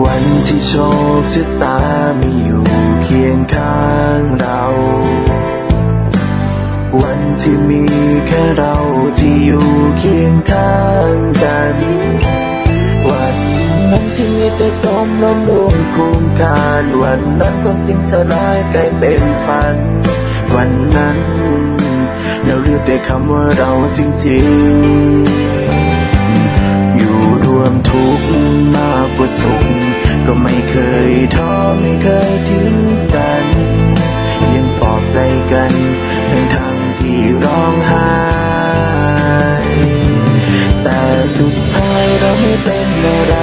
วันที่โชคชะตาไมีอยู่เคียงข้างเรา วันที่มีแค่เราที่อยู่เคียงข้างกัน วันนั้นที่มีแต่จมล้มลงโครงการวันนั้นความจริงสลายกลายเป็นฝัน วันนั้นเราเรียกแต่คำว่าเราจริงๆ อยู่รวมทุกข์มากกว่าสุข ก็ไม่เคยท้อไม่เคยทิ้งกัน ยังปลอบใจกันทั้งทางที่ร้องไห้แต่สุดท้ายเราไม่เป็นอะไร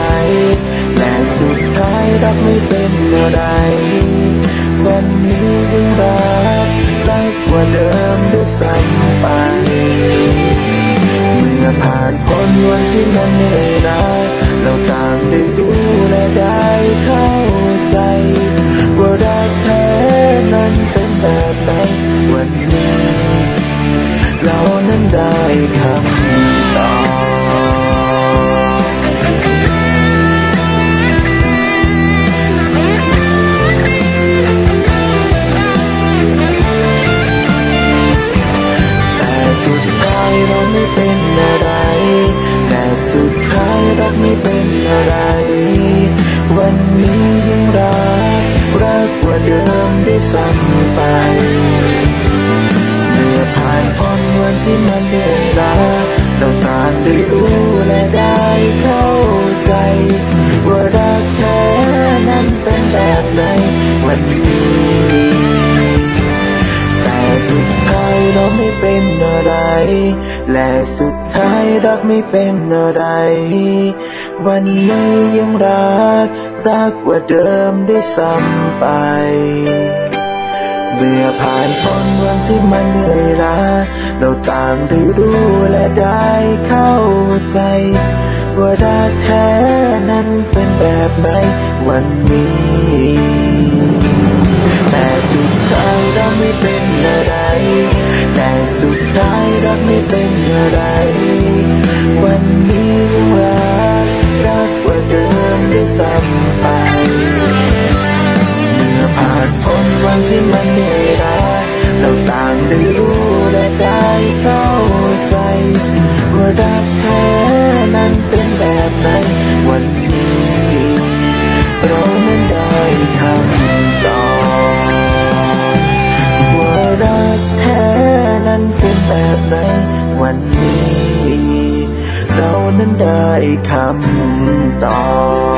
และสุดท้ายรักไม่เป็นอะไร วันนี้ยังรักรักกว่าเดิมด้วยซ้ำไป เมื่อผ่านพ้นวันที่มันเหนื่อยล้า เราต่างได้รู้และได้เข้าใจ ว่ารักแท้นั้นเป็นแบบไหนวันนี้ เรานั้นได้คำตอบแต่สุดท้ายเราไม่เป็นอะไร แต่สุดท้ายรัก ไม่เป็นอะไร วันนี้ยังรักรักกว่าเดิมได้ซ้ำไปเมื่อผ่านพ้นวันที่มันเหนื่อยล้าเราต่างได้รู้และได้เข้าใจ ว่ารักแท้นั้นเป็นแบบไหน และสุดท้ายรักไม่เป็นอะไร วันนี้ยังรัก รักกว่าเดิมได้ซ้ำไปเมื่อผ่านพ้นวันที่มันเหนื่อยล้าเราต่างได้รู้และได้เข้าใจ ว่ารักแท้นั้นเป็นแบบไหนวันนี้ เข้าใจ ว่ารักแท้นั้นเป็นแบบไหนวันนี้ เรานั้นได้คำตอบว่ารักแท้นั้นเป็นแบบไหนวันนี้ เรานั้นได้คำตอบ